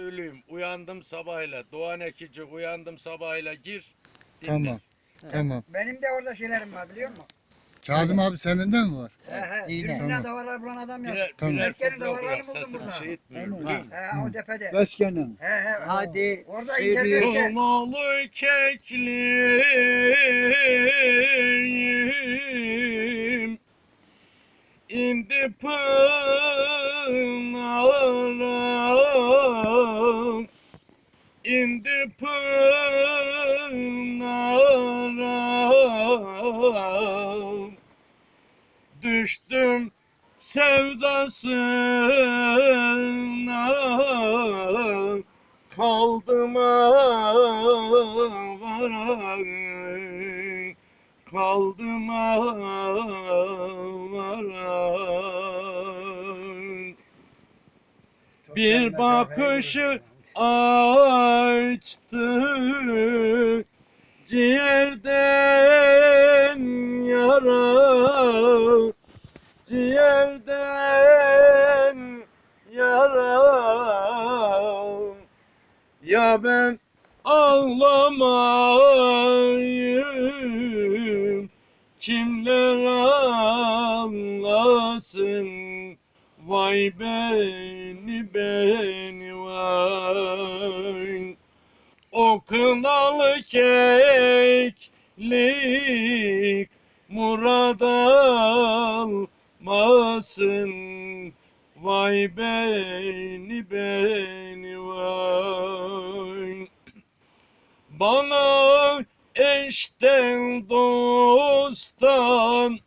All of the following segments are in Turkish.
söyleyeyim. Uyandım sabahıyla. Doğan Ekici uyandım sabahıyla gir. dinle. Tamam. Tamam. Benim de orada şeylerim var biliyor musun? Kazım abi senin de mi var? He he. Birbirinden tamam. davarlar bulan adam yok. Birer, Tamam. birer davarlarını bırak, buldum sesini burada. şey etmiyor Tamam. biliyor musun? He o cephede. Başkanım. He he. Hadi. Orada Yürü. internette. Kınalı kekliğim indi pınara pınara düştüm sevdasına. Kaldım avara kaldım avara bir bakışı açtı ciğerden yara ciğerden yara. Ya ben ağlamayım kimler ağlasın vay beni beni vay. O kınalı keklik murad almasın. Vay beni beni vay. Bana eşten dosttan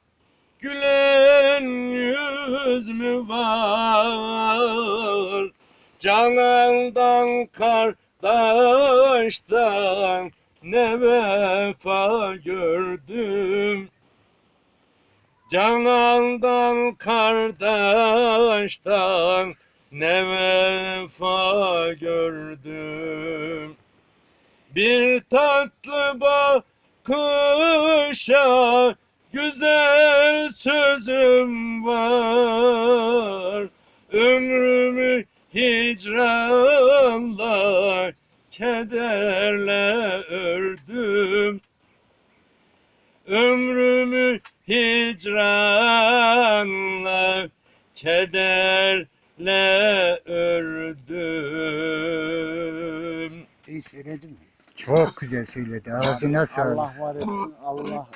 Gülen yüz mü var Canandan kardeşten Ne vefa gördüm Canandan kardeşten ne vefa gördüm. Bir tatlı bakışa güzel sözüm var. Ömrümü hicranla, kederle ördüm. Ömrümü hicranla, kederle ördüm. İyi söyledin mi? Çok güzel söyledi. Ağzına sağlık. Allah var etsin. Allah